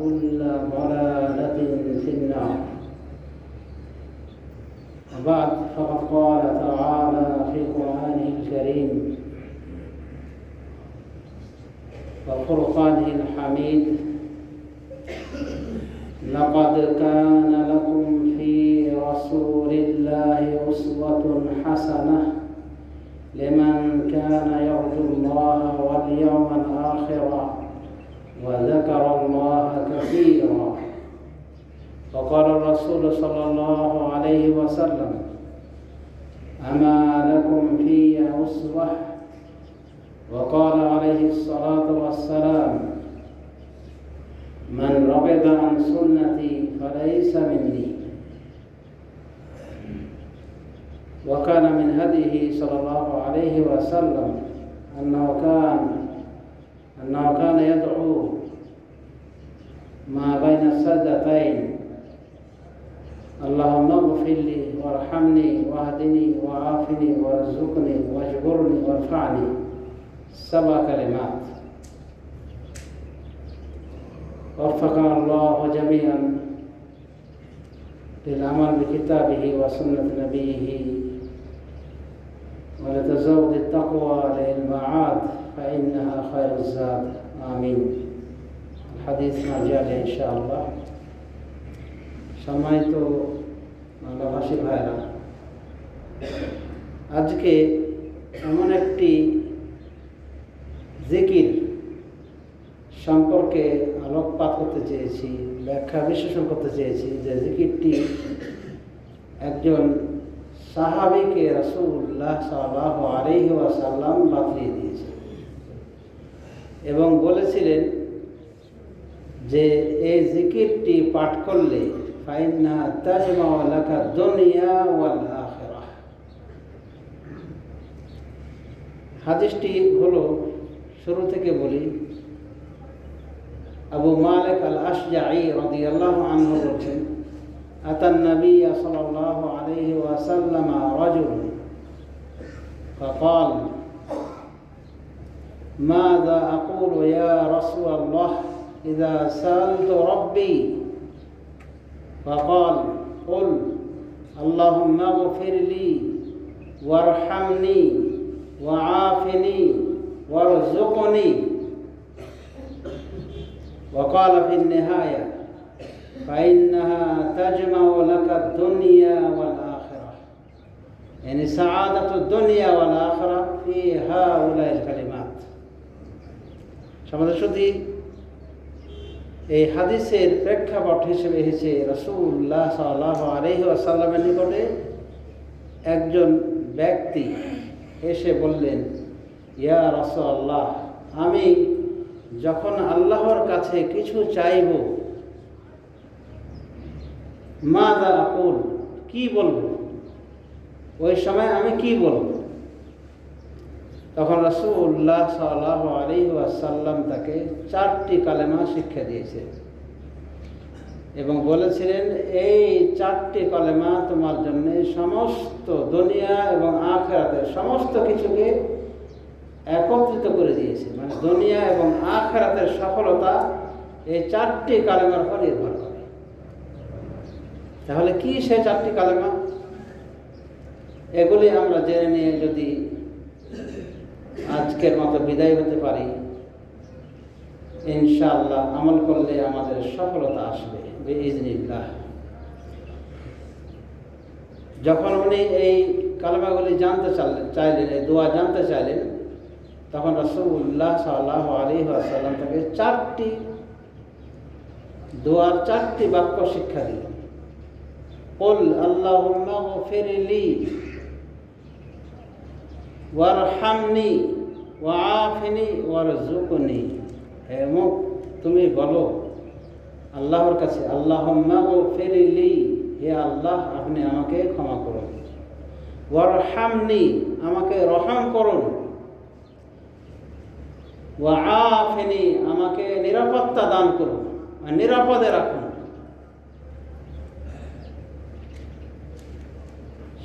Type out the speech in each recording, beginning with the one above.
وكل ضلالة في النار. وبعد فقد قال تعالى في قرآنه الكريم وفرقانه الحميد لقد كان لكم في رسول الله أسوة حسنة لمن كان يرجو الله واليوم الآخر. وذكر الله كثيرا. وقال الرسول صلى الله عليه وسلم أما لكم في أسوة وقال عليه الصلاة والسلام من رغب عن سنتي فليس مني. وكان من هديه صلى الله عليه وسلم أنه كان أنه كان يدعو ما بين السجدتين اللهم اغفر لي وارحمني واهدني وعافني وارزقني واجبرني وارفعني. سبع كلمات وفقنا الله جميعا للعمل بكتابه وسنة نبيه. ولتزود التقوى للمعاد فإنها خير الزاد. آمين. হাদিস মাজিয়ালে ইনশাআল্লাহ। তো বাংলাভাষী ভাইরা আজকে এমন একটি জিকির সম্পর্কে আলোকপাত করতে চেয়েছি, ব্যাখ্যা বিশ্লেষণ করতে চেয়েছি যে জিকিরটি একজন সাহাবিকে রসুল্লাহ সাল্লাহ আলহি আসাল্লাম বাতলিয়ে দিয়েছে এবং বলেছিলেন যে এই জিকিরটি পাঠ করলে ফাইন্না তাজমা লাকা দুনিয়া ওয়াল আখিরাহ হাদিসটি হলো শুরু থেকে বলি আবু মালিক আল আশজাঈ রাদিয়াল্লাহু আনহু বলছেন أتى النبي صلى الله عليه وسلم رجل فقال ماذا أقول يا رسول الله إذا سألت ربي فقال قل اللهم اغفر لي وارحمني وعافني وارزقني. وقال في النهاية فإنها تجمع لك الدنيا والآخرة. يعني سعادة الدنيا والآخرة في هؤلاء الكلمات. شو دي এই হাদিসের প্রেক্ষাপট হিসেবে এসেছে রসুল্লাহ সাল্লাহ আলহি নিকটে একজন ব্যক্তি এসে বললেন, ইয়া রসল্লাহ আমি যখন আল্লাহর কাছে কিছু চাইব মা দা কি বলব? ওই সময় আমি কি বলব? তখন রসুল্লাহ সাল্লাহ আলী আসাল্লাম তাকে চারটি কালেমা শিক্ষা দিয়েছে এবং বলেছিলেন, এই চারটি কলেমা তোমার জন্য সমস্ত দুনিয়া এবং আখেরাতের সমস্ত কিছুকে একত্রিত করে দিয়েছে। মানে দুনিয়া এবং আখেরাতের সফলতা এই চারটি কালেমার উপর নির্ভর করে। তাহলে কি সে চারটি কালেমা? এগুলি আমরা জেনে নিয়ে যদি আজকের মতো বিদায় হতে পারি ইনশাআল্লাহ আমল করলে আমাদের সফলতা আসবে ইজনিল্লাহ যখন উনি এই কালেমাগুলি জানতে চাইলেন এই দোয়া জানতে চাইলেন তখন রসুল্লাহ সাল্লাহ আলী আসাল্লাম তাকে চারটি দোয়ার চারটি বাক্য শিক্ষা দিলেন قل اللهم اغفر لي ওয়ারহামনি ওয়াফিনি ওয়ারজুকনি হে মুখ, তুমি বলো, আল্লাহর কাছে আল্লাহ ফেরিলি হে আল্লাহ, আপনি আমাকে ক্ষমা করুন। ওয়ারহামনি, আমাকে রহম করুন। ওয়াফিনি আমাকে নিরাপত্তা দান করুন নিরাপদে রাখুন।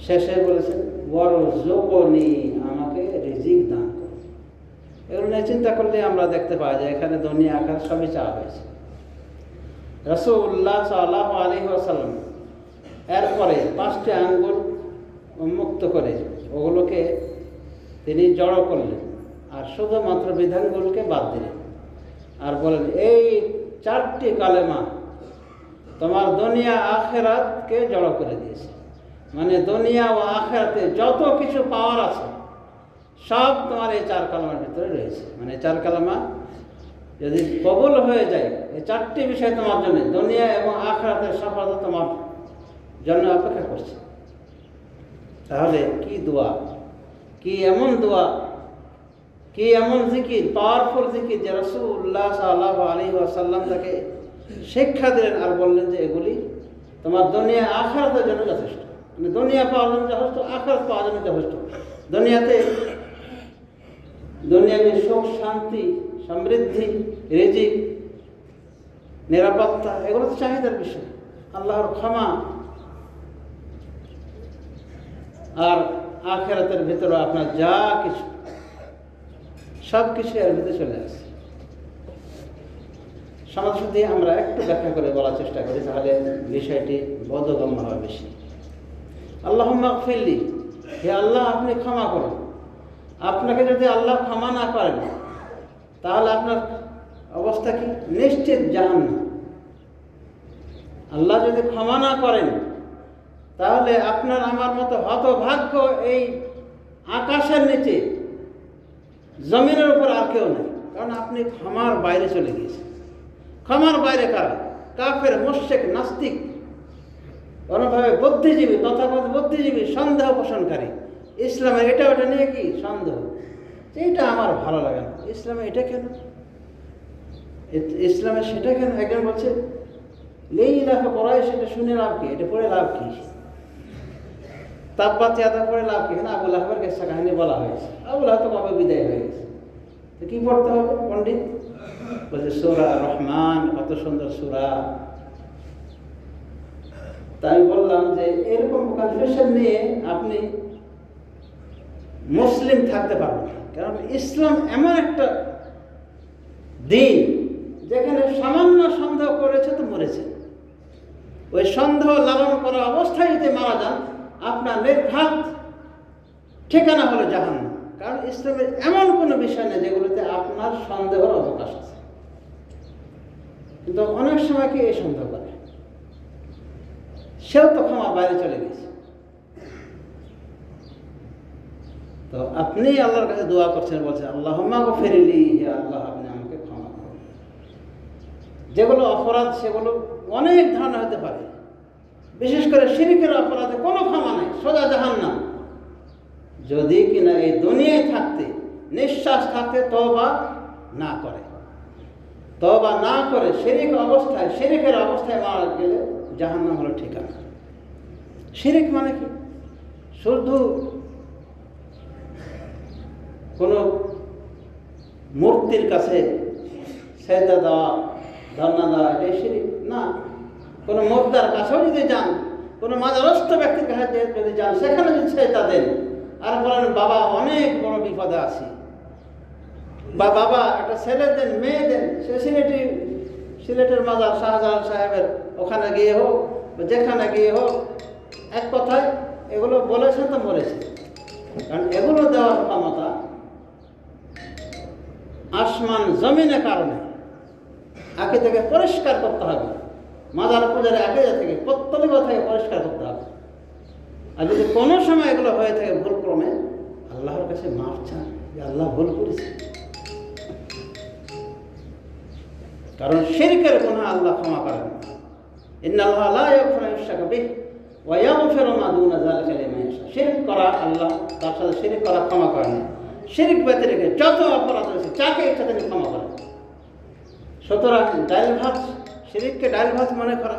শেষে বলেছেন ওয়ারজুকনি আমাকে রিজিক দান করুন। এগুলো নিয়ে চিন্তা করলে আমরা দেখতে পাই যে এখানে দুনিয়া আকার সবই চাওয়া হয়েছে। রসুল্লাহ সাল্লাহ আলী আসাল্লাম এরপরে পাঁচটি আঙ্গুল মুক্ত করে ওগুলোকে তিনি জড়ো করলেন আর শুধুমাত্র বিধানগুলোকে বাদ দিলেন আর বলেন এই চারটি কালেমা তোমার দুনিয়া আখেরাতকে জড়ো করে দিয়েছে। মানে দুনিয়া ও আখেরাতে যত কিছু পাওয়ার আছে সব তোমার এই চার কালামার ভিতরে রয়েছে। মানে চার কালামা যদি কবল হয়ে যায়, এই চারটি বিষয় তোমার জন্য, দুনিয়া এবং আখেরাতের সফলতা তোমার জন্য অপেক্ষা করছে। তাহলে কি দোয়া? কি এমন দোয়া? কি এমন জিকির? পাওয়ারফুল জিকির যে রসুল্লাহ সাল্লাহ আলী আসাল্লাম তাকে শিক্ষা দিলেন আর বললেন যে এগুলি তোমার দুনিয়া আখারাতের জন্য যথেষ্ট। মানে দুনিয়া পাওয়ার জন্য যথেষ্ট, আখারাত পাওয়ার জন্য যথেষ্ট। দুনিয়াতে দুনিয়াকে সুখ, শান্তি, সমৃদ্ধি, রেজিক, নিরাপত্তা, এগুলো তো চাহিদার বিষয়। আল্লাহর ক্ষমা। আর আখেরাতের ভিতরে আপনার যা কিছু সব কিছু এর ভিতরে চলে আসে। সমাজ শুদ্ধি আমরা একটু ব্যাখ্যা করে বলার চেষ্টা করি, তাহলে বিষয়টি বোধগম্য হবে বেশি। আল্লাহ মাকফিল্লি হে আল্লাহ, আপনি ক্ষমা করুন। আপনাকে যদি আল্লাহ ক্ষমা না করেন, তাহলে আপনার অবস্থা কি? নিশ্চিত জাহান আল্লাহ যদি ক্ষমা না করেন, তাহলে আপনার আমার মতো হতভাগ্য এই আকাশের নিচে, জমিনের উপর আর কেউ নেই। কারণ আপনি ক্ষমার বাইরে চলে গিয়েছেন। ক্ষমার বাইরে কারা? কাফের মোশেক নাস্তিক কোনোভাবে বুদ্ধিজীবী তথাগত বুদ্ধিজীবী, সন্দেহ পোষণকারী। ইসলামের এটা ওটা নিয়ে কি সন্দেহ? যে এটা আমার ভালো লাগে না। ইসলামে এটা কেন? ইসলামে সেটা কেন? একজন বলছে, লেই লাফে পড়ায় সেটা শুনে লাভ কি? এটা পড়ে লাভ কি? তাব্বাত ইয়াদা পড়ে লাভ কি? না আবুল আহবার কেসা কাহিনী বলা হয়েছে। আবুল আহ তো কবে বিদায় হয়ে গেছে। তো কি পড়তে হবে পণ্ডিত? বলছে, সুরা রহমান কত সুন্দর সুরা। তাই বললাম যে এরকম কনফিউশন নিয়ে আপনি মুসলিম থাকতে পারবে না। কারণ ইসলাম এমন একটা দিন, যেখানে সামান্য সন্দেহ করেছে তো মরেছে। ওই সন্দেহ লালন করা অবস্থায় যদি মারা যান, আপনার নির্ঘাত ঠিকানা হলো জাহান্ন কারণ ইসলামের এমন কোনো বিষয় নেই যেগুলোতে আপনার সন্দেহের অবকাশ আছে। কিন্তু অনেক সময় কি এই সন্দেহ করে? সেও তো ক্ষমা বাইরে চলে গেছে তো আপনি আল্লাহর কাছে দোয়া করছেন, বলছেন আল্লাহ গো ফেরিলি আল্লাহ, আপনি আমাকে ক্ষমা করুন। যেগুলো অপরাধ, সেগুলো অনেক ধরনের হতে পারে। বিশেষ করে শিরিকের অপরাধে কোনো ক্ষমা নাই, সোজা জাহান না যদি কিনা এই দুনিয়ায় থাকতে, নিঃশ্বাস থাকতে তবা না করে। তবা না করে শিরিক অবস্থায়, শিরিকের অবস্থায় মারা গেলে জাহান্নাম হলো ঠিকানা। শিরিক মানে কি? শুধু কোনো মূর্তির কাছে সেজদা দেওয়া, ধর্ণা দেওয়া, এটাই শিরিক। না, কোনো মুদ্রার কাছেও যদি যান, কোনো মাজারস্থ ব্যক্তির কাছে যদি যান, সেখানে যদি সেজদা দেন, আর বলেন, বাবা, অনেক বড় বিপদে আছি। বা, বাবা, একটা ছেলে দেন, মেয়ে দেন, সে সিলেটি, সিলেটের মাজার শাহজাহান সাহেবের ওখানে গিয়ে হোক যেখানে গিয়ে হোক, এক কথায় এগুলো বলেছে তো বলেছে কারণ এগুলো দেওয়ার ক্ষমতা আসমান জমিনের কারণে আগে থেকে পরিষ্কার করতে হবে। মাজার পূজারে আগে থেকে প্রত্যেক থেকে পরিষ্কার করতে হবে। আর যদি কোনো সময় এগুলো হয়ে থাকে ভুল ক্রমে আল্লাহর কাছে মাফ চান, যে আল্লাহ ভুল করেছে। কারণ শিরকের গুনাহ আল্লাহ ক্ষমা করেন। শিরক করা আল্লাহ তার সাথে শিরক করা ক্ষমা করেন। শিরক ব্যতীত রেখে যত অপরাধ আছে যাকে ইচ্ছা তিনি ক্ষমা করেন সুতরাং ডাইল ভাত শিরিককে ডাইল ভাত মনে করা।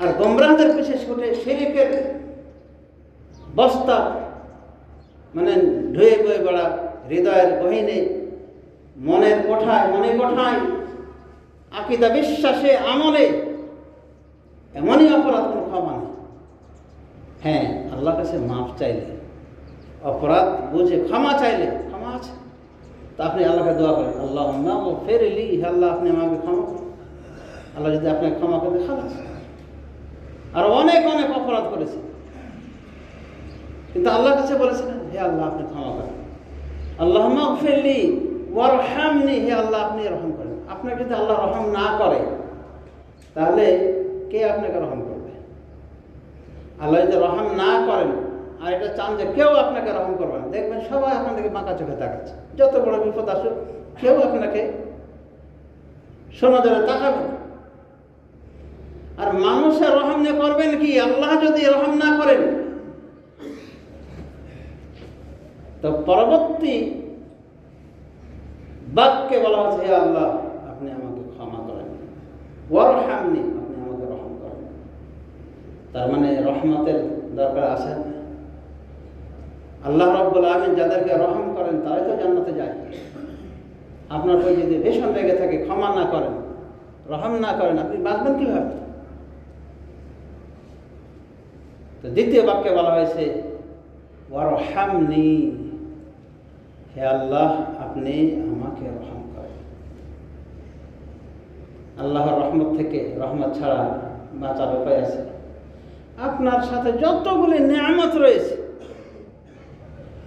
আর গোমরাহদের পিছিয়ে ছুটে শিরিকের বস্তা মানে ধুয়ে বয়ে বেড়া হৃদয়ের গহিনে, মনের কোঠায়, মনে কোঠায়, আকিদা বিশ্বাসে আমলে, এমনই অপরাধ কোনো ক্ষমা নেই। হ্যাঁ আল্লাহ কাছে মাফ চাইলে। অপরাধ বুঝে ক্ষমা চাইলে, ক্ষমা আছে। তা আপনি আল্লাহকে দোয়া করেন আল্লাহ ও ফের এলি আল্লাহ, আপনি আমাকে ক্ষমা করুন। আল্লাহ যদি আপনাকে ক্ষমা করে খালাস। আর অনেক অনেক অপরাধ করেছে। কিন্তু আল্লাহর কাছে বলেছিলেন হে আল্লাহ, আপনি ক্ষমা করেন। আল্লাহ মাগফিরলি ওয়ারহামনি, হে আল্লাহ, আপনি রহম করেন। আপনাকে যদি আল্লাহ রহম না করে, তাহলে কে আপনাকে রহম করবে? আল্লাহ যদি রহম না করেন আর এটা চান যে কেউ আপনাকে রহম করবে না। দেখবেন সবাই আপনাদেরকে বাঁকা চোখে তাকাচ্ছে। যত বড় বিপদ আসুক, কেউ আপনাকে সোনাজরে তাকাবে না। আর মানুষের রহম না করবেন কি? আল্লাহ যদি রহম না করেন, তো পরবর্তী বাক্যে বলা হচ্ছে, হে আল্লাহ, আপনি আমাকে ক্ষমা করেন। ওয়ারহামনি, আপনি আমাকে রহম করেন। তার মানে রহমতের দরকার আছে। আল্লাহ রব্বুল আমিন যাদেরকে রহম করেন, তারাই তো জান্নাতে যায়। আপনার প্রতি যদি ভীষণ লেগে থাকে, ক্ষমা না করেন, রহম না করেন, আপনি বাঁচবেন কীভাবে? তো দ্বিতীয় বাক্যে বলা হয়েছে হে আল্লাহ, আপনি আমাকে রহম করেন। আল্লাহর রহমত থেকে রহমত ছাড়া বাঁচার উপায় আছে। আপনার সাথে যতগুলি নিয়ামত রয়েছে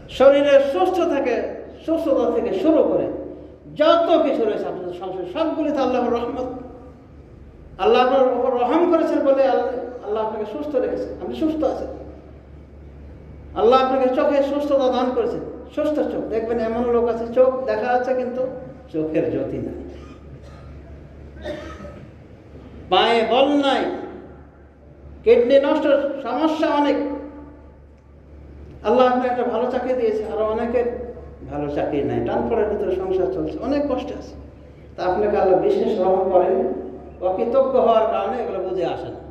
শরীরের সুস্থ থেকে, সুস্থতা থেকে শুরু করে যত কিছু রয়েছে আপনাদের সংসারে, সবগুলি তো আল্লাহর রহমত। আল্লাহ আপনার রহম করেছেন বলে আল্লাহ আপনাকে সুস্থ রেখেছেন। আপনি সুস্থ আছেন। আল্লাহ আপনাকে চোখে সুস্থতা দান করেছেন। সুস্থ চোখ। দেখবেন এমন লোক আছে, চোখ দেখা যাচ্ছে কিন্তু চোখের জ্যোতি নাই। পায়ে বল নাই। কিডনি নষ্ট, সমস্যা অনেক। আল্লাহ আপনাকে একটা ভালো চাকরি দিয়েছে, আরও অনেকের ভালো চাকরি নাই। টানপড়ের ভিতরে সংসার চলছে, অনেক কষ্ট আছে। তা আপনাকে আল্লাহ বিশেষ রহম করেন, অকৃতজ্ঞ হওয়ার কারণে এগুলো বুঝে আসে না।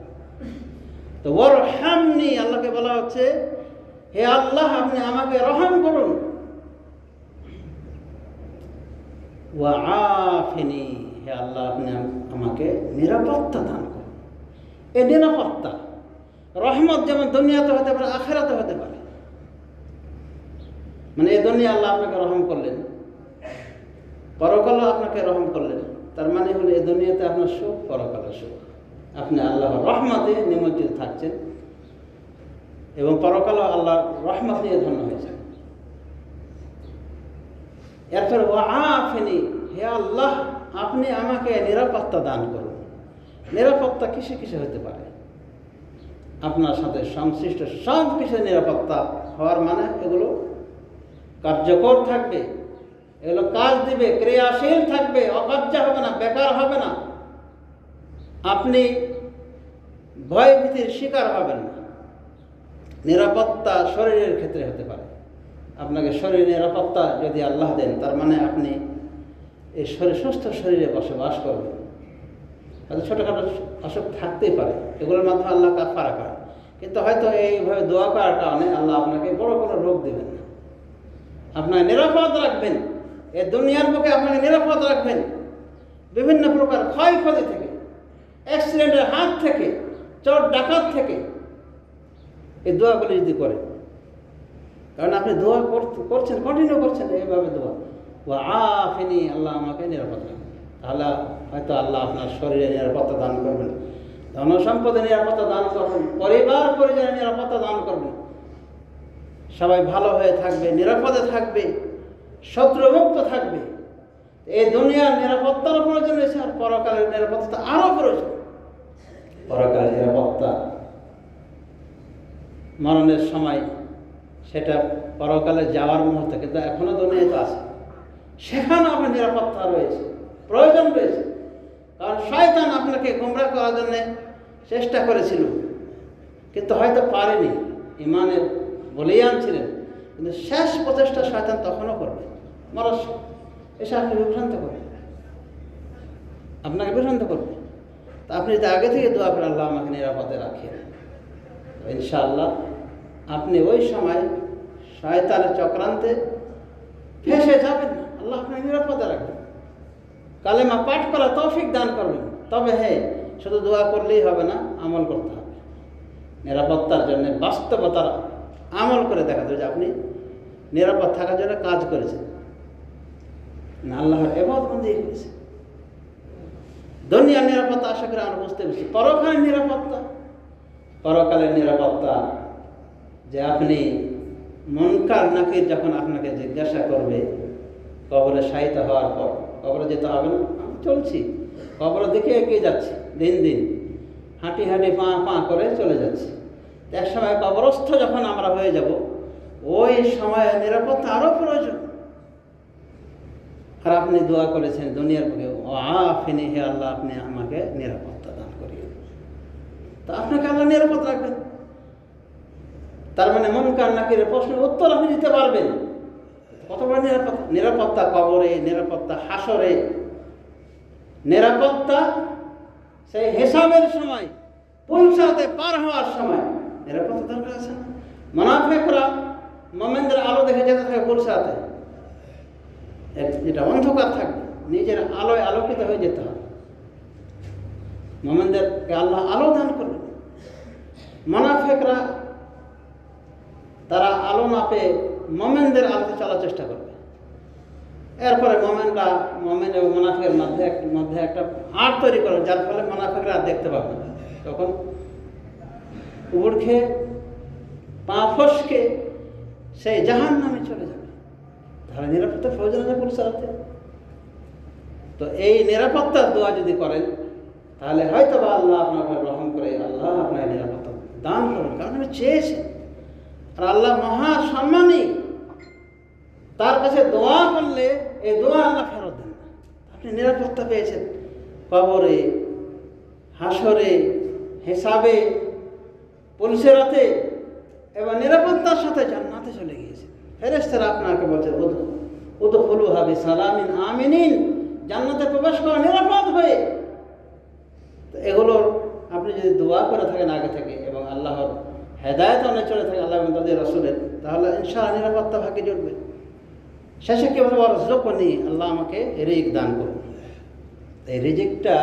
তো ওর হামনি আল্লাহকে বলা হচ্ছে, হে আল্লাহ, আপনি আমাকে রহম করুন। আফিনি, হে আল্লাহ, আপনি আমাকে নিরাপত্তা দান করুন। এই নিরাপত্তা, রহমত যেমন দুনিয়াতে হতে পারে, আখেরাতে হতে পারে মানে দুনিয়া আল্লাহ আপনাকে রহম করলেন। পরকালও আপনাকে রহম করলেন। তার মানে হলো এই দুনিয়াতে আপনার সুখ, পরকালের সুখ। আপনি আল্লাহর রহমতে নিমজ্জিত থাকছেন এবং পরকালও আল্লাহ রহমত নিয়ে ধন্য হয়েছে এরপর ও আফেনি, হে আল্লাহ, আপনি আমাকে নিরাপত্তা দান করুন। নিরাপত্তা কিসে কিসে হতে পারে? আপনার সাথে সংশ্লিষ্ট সব কিছু নিরাপত্তা হওয়ার মানে এগুলো কার্যকর থাকবে। এগুলো কাজ দিবে, ক্রিয়াশীল থাকবে, অকার্য হবে না, বেকার হবে না। আপনি ভয় ভীতির শিকার হবেন না। নিরাপত্তা শরীরের ক্ষেত্রে হতে পারে। আপনাকে শরীর নিরাপত্তা যদি আল্লাহ দেন, তার মানে আপনি এই শরীর, সুস্থ শরীরে বসবাস করবেন। হয়তো ছোটোখাটো অসুখ থাকতেই পারে, এগুলোর মাধ্যমে আল্লাহ কাফারা করে কিন্তু হয়তো এইভাবে দোয়া করার কারণে আল্লাহ আপনাকে বড় কোনো রোগ দেবেন না। আপনাকে নিরাপদ রাখবেন। এ দুনিয়ার বুকে আপনাকে নিরাপদ রাখবেন। বিভিন্ন প্রকার ক্ষয়ক্ষতি থেকে অ্যাক্সিডেন্টের হাত থেকে, চোর ডাকাত থেকে এই দোয়াগুলি যদি করেন, কারণ আপনি দোয়া করছেন কন্টিনিউ করছেন, এইভাবে দোয়া। ও আফিনি, আল্লাহ আমাকে নিরাপদ রাখবেন তাহলে হয়তো আল্লাহ আপনার শরীরে নিরাপত্তা দান করবেন। ধন সম্পদে নিরাপত্তা দান করবেন। পরিবার পরিজনের নিরাপত্তা দান করবেন। সবাই ভালো হয়ে থাকবে, নিরাপদে থাকবে, শত্রুমুক্ত থাকবে। এই দুনিয়ার নিরাপত্তারও প্রয়োজন রয়েছে আর পরকালের নিরাপত্তা আরও প্রয়োজন। পরকালের নিরাপত্তা মরণের সময় সেটা পরকালে যাওয়ার মুহূর্তে, কিন্তু এখনও দুনিয়াতে আছে। সেখানেও আপনার নিরাপত্তা রয়েছে, প্রয়োজন রয়েছে। কারণ শয়তান আপনাকে গোমরা করার জন্য চেষ্টা করেছিল, কিন্তু হয়তো পারেনি। ইমানের বলেই আনছিলেন। কিন্তু শেষ প্রচেষ্টা শয়তান তখনও করবে। মরার এসে আপনি বিভ্রান্ত করবে আপনাকে বিভ্রান্ত করবে। তা আপনি যদি আগে থেকে দোয়া করেন, আল্লাহ আমাকে নিরাপদে রাখেন ইনশাআল্লাহ, আপনি ওই সময় শয়তানের চক্রান্তে ফেসে যাবেন না। আল্লাহ আপনাকে নিরাপদে রাখবেন কালেমা পাঠ করা তৌফিক দান করবেন। তবে হ্যাঁ শুধু দোয়া করলেই হবে না, আমল করতে হবে। নিরাপত্তার জন্য বাস্তবতার আমল করে দেখা যায় যে আপনি নিরাপদ থাকার জন্য কাজ করেছেন। না আল্লাহর এবাদবন্দি করেছে। দুনিয়ার নিরাপত্তা আশা করি আমরা বুঝতে পেরেছি। পরকালের নিরাপত্তা পরকালের নিরাপত্তা যে আপনি মনকার নাকির যখন আপনাকে জিজ্ঞাসা করবে, কবরে শায়িত হওয়ার পর, কবরে যেতে হবে না? আমি চলছি। কবরের দিকে এগিয়ে যাচ্ছি, দিন দিন। হাঁটি হাঁটি পা পা করে চলে যাচ্ছি। এক সময় কবরস্থ যখন আমরা হয়ে যাব, ওই সময়ে নিরাপত্তা আরও প্রয়োজন। আর আপনি দোয়া করেছেন দুনিয়ার বুকে, ও আফিনি, হে আল্লাহ, আপনি আমাকে নিরাপত্তা দান করিয়ে তা আপনাকে আল্লাহ নিরাপদ রাখবেন। তার মানে মন কার নাকির প্রশ্নের উত্তর আপনি দিতে পারবেন। কত নিরাপত্তা নিরাপত্তা কবরে, নিরাপত্তা হাসরে, নিরাপত্তা সেই হিসাবের সময়, পৌঁছাতে পার হওয়ার সময়। নিরাপত্তা দরকার আছে না? মনাফেকরা মোমেনদের আলো দেখে যেতে থাকে পুলসাতে যেটা অন্ধকার থাকবে, নিজের আলোয় আলোকিত হয়ে যেতে হবে। মোমেনদেরকে আল্লাহ আলো দান করবেন মনাফেকরা তারা আলো না পেয়ে মোমেনদের আলোতে চলার চেষ্টা করবে। এরপরে মোমেনরা মোমেন এবং মোনাফেকের মধ্যে মধ্যে একটা হাট তৈরি করে, যার ফলে মোনাফেকরা আর দেখতে পাবে না। তখন উবুর খেয়ে পা ফসকে সেই জাহান নামে চলে যাবে। তাহলে নিরাপত্তা প্রয়োজন আছে হাতে। তো এই নিরাপত্তার দোয়া যদি করেন, তাহলে হয়তো বা আল্লাহ আপনাকে গ্রহণ করে আল্লাহ আপনার নিরাপত্তা দান করবেন কারণ আমি চেয়েছেন আর আল্লাহ মহা সম্মানী তার কাছে দোয়া করলে এই দোয়া আল্লাহ ফেরত দেন আপনি নিরাপত্তা পেয়েছেন। কবরে, হাসরে, হিসাবে পুলিশের হাতে এবং নিরাপত্তার সাথে জান্নাতে চলে গিয়েছে। ফেরেস্তারা আপনাকে বলছে, উদু উদু ফুলু হবে সালামিন আমিনিন। জান্নাতে প্রবেশ করা নিরাপদ হয়ে। তো এগুলোর আপনি যদি দোয়া করে থাকেন আগে থেকে এবং আল্লাহর হেদায়ত অনেক চলে থাকে, আল্লাহ তাদের রসুলের, তাহলে ইনশাআল্লাহ নিরাপত্তা ভাগে জুটবে। শেষে কি বলব রজকনি আল্লাহ আমাকে রিক দান করুন। এই রিজিকটা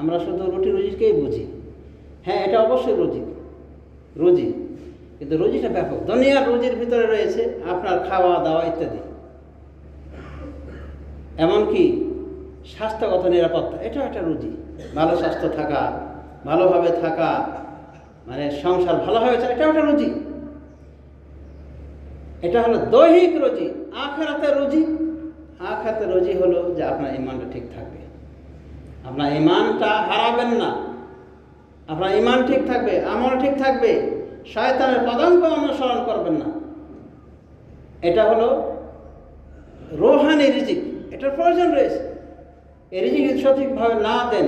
আমরা শুধু রুটি রুজিকেই বুঝি। হ্যাঁ এটা অবশ্যই রুজি রুজি। কিন্তু রুজিটা ব্যাপক। দুনিয়ার রুজির ভিতরে রয়েছে আপনার খাওয়া, দাওয়া ইত্যাদি। এমনকি স্বাস্থ্যগত নিরাপত্তা, এটাও একটা রুজি। ভালো স্বাস্থ্য থাকা, ভালোভাবে থাকা মানে সংসার ভালোভাবে চলে এটাও একটা রুজি। এটা হলো দৈহিক রুজি আখেরাতে রুজি। আখেরাতে রুজি হলো যে আপনার ইমানটা ঠিক থাকবে। আপনার ইমানটা হারাবেন না। আপনার ইমান ঠিক থাকবে, আমল ঠিক থাকবে, শয়তানের পদাঙ্ক অনুসরণ করবেন না। এটা হলো রোহানি রিজিক, এটার প্রয়োজন রয়েছে। এই রিজিক সঠিকভাবে না দেন,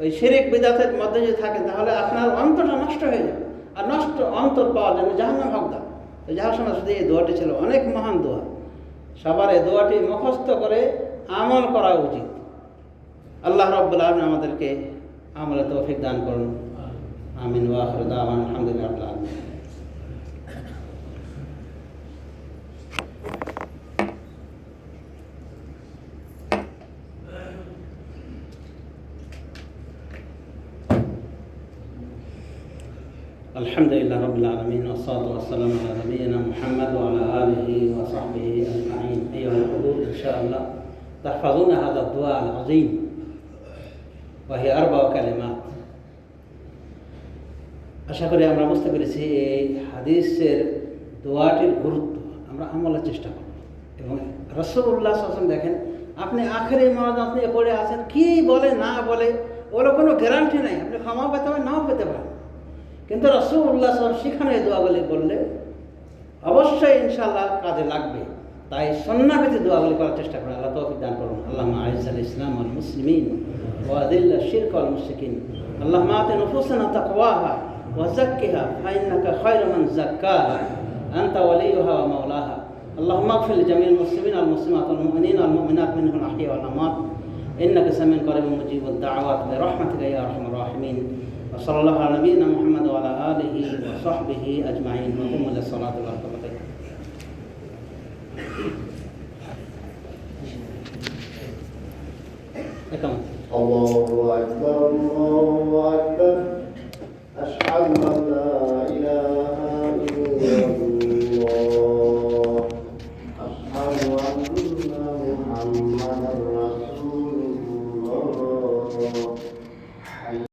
ওই শিরিক বিদাতের মধ্যে যদি থাকেন, তাহলে আপনার অন্তরটা নষ্ট হয়ে যাবে। আর নষ্ট অন্তর পাওয়ার জন্য জাহান্নাম হকদার তো সময় শুধু এই দোয়াটি ছিল অনেক মহান দোয়া। সবার এই দোয়াটি মুখস্থ করে আমল করা উচিত। আল্লাহ রব্বুল আলম আমাদেরকে আমলে তৌফিক দান করুন আমিন ওয়াহর দাওয়ান আলহামদুলিল্লাহ রাব্বিল আলামিন। الحمد لله رب العالمين والصلاة والسلام على نبينا محمد وعلى آله وصحبه أجمعين أيها الحضور إن شاء الله تحفظون هذا الدعاء العظيم ওয়াহি আর বা কালেমাত। আশা করি আমরা বুঝতে পেরেছি এই হাদিসের দোয়াটির গুরুত্ব। আমরা আমলের চেষ্টা করব। এবং রসগোল্লা হাসান দেখেন, আপনি আখেরে মহাজ আপনি পড়ে আছেন, কী বলে, না বলে, ওর কোনো গ্যারান্টি নাই। আপনি ক্ষমা পেতে পারেন, নাও পেতে পারেন। কিন্তু রসগোল্লা সাহেব সেখানে দোয়াগুলি বললে, অবশ্যই ইনশাল্লাহ কাজে লাগবে। তাই সন্নাভিতে দোয়াগুলি করার চেষ্টা করেন আল্লাহ তৌফিক দান করুন আল্লাহ আইজ আল ইসলাম আল মুসলিমিন ওয়াদিল্লা শিরক আল মুশরিকিন আল্লাহ মাতে নফুসানা তাকওয়াহা وزكها فإنك خير من زكاها أنت وليها ومولاها اللهم اغفر لجميع المسلمين والمسلمات والمؤمنين والمؤمنات منهم الأحياء والأموات إنك سميع قريب مجيب الدعوات برحمتك يا أرحم الراحمين وصلى الله على نبينا محمد وعلى آله وصحبه أجمعين وقوموا للصلاة والصلاة